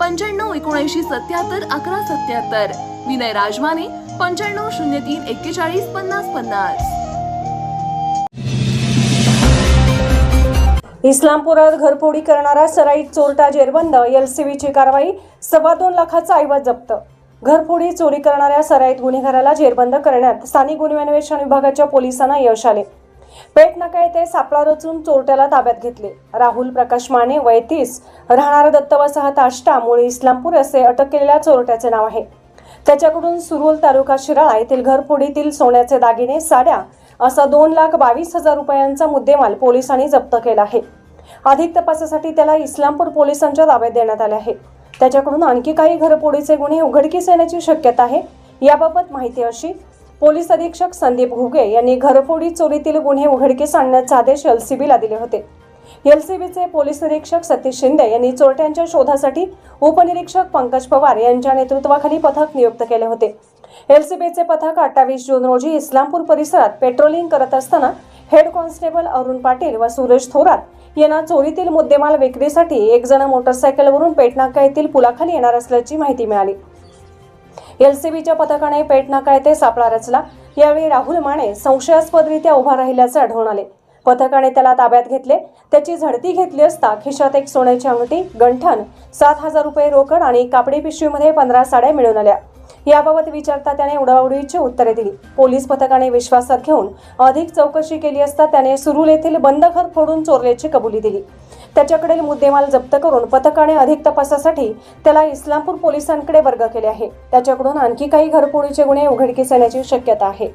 पंच्याण्णव एकोणऐंशी सत्याहत्तर अकरा सत्याहत्तर. विनय राजमाने पंच्याण्णव शून्य तीन एक्केचाळीस पन्नास पन्नास. इस्लामपुरात घरफोडी करणारा सराईत चोरटा जेरबंद एलसीबीची कारवाई सव्वा दोन लाखाचा ऐवज जप्त. घरफोडी चोरी करणाऱ्या सराईत गुन्हेगाराला जेरबंद करण्यात स्थानिक गुन्हे अन्वेषण विभागाच्या पोलिसांना यश आले. पेट नाका येथे सापळा रचून चोरट्याला ताब्यात घेतले. राहुल प्रकाश माने वय तीस राहणार दत्त वसाहत आष्टा मुळे इस्लामपूर असे अटक केलेल्या चोरट्याचे नाव आहे. त्याच्याकडून सुरुल तालुका शिराळा येथील घरफोडीतील सोन्याचे दागिने साड्या असा दोन लाख बावीस हजार रुपयांचा मुद्देमाल पोलिसांनी जप्त केला आहे. अधिक तपासासाठी त्याला इस्लामपूर पोलिसांच्या ताब्यात देण्यात आले आहे. त्याच्याकडून आणखी काही घरपोडीचे गुन्हे उघडकीस येण्याची शक्यता आहे. याबाबत माहिती अशी पोलीस अधीक्षक संदीप घुगे यांनी घरफोडी चोरीतील गुन्हे उघडकीस आणण्याचे आदेश एलसीबीला दिले होते. एलसीबीचे पोलीस निरीक्षक सतीश शिंदे यांनी चोरट्यांच्या शोधासाठी उपनिरीक्षक पंकज पवार यांच्या नेतृत्वाखाली पथक नियुक्त केले होते. एलसीबीचे पथक अठ्ठावीस जून रोजी इस्लामपूर परिसरात पेट्रोलिंग करत असताना हेड कॉन्स्टेबल अरुण पाटील व सुरेश थोरात यांना चोरीतील मुद्देमाल विक्रीसाठी एक जण मोटरसायकलवरून पेटनाका येथील पुलाखाली येणार असल्याची माहिती मिळाली. एलसीबीच्या पथकाने पेटनाका येथे सापळा रचला. यावेळी राहुल माने संशयास्पदरित्या उभा राहिल्याचे आढळून आले. पथकाने त्याला ताब्यात घेतले. त्याची झडती घेतली असता खिशात एक सोन्याची अंगठी गंठण सात हजार रुपये रोकड आणि कापडी पिशवीमध्ये पंधरा साड्या मिळून आल्या. याबाबत विचारता त्याने उडवाउडवीची उत्तरे दिली. पोलीस पथकाने विश्वासात घेऊन अधिक चौकशी केली असता त्याने सुरुल येथील बंद घर फोडून चोरल्याची कबुली दिली. त्याच्याकडील मुद्देमाल जप्त करून पथकाने अधिक तपासासाठी त्याला इस्लामपूर पोलिसांकडे वर्ग केले आहे. त्याच्याकडून आणखी काही घरपोळीचे गुन्हे उघडकीस येण्याची शक्यता आहे.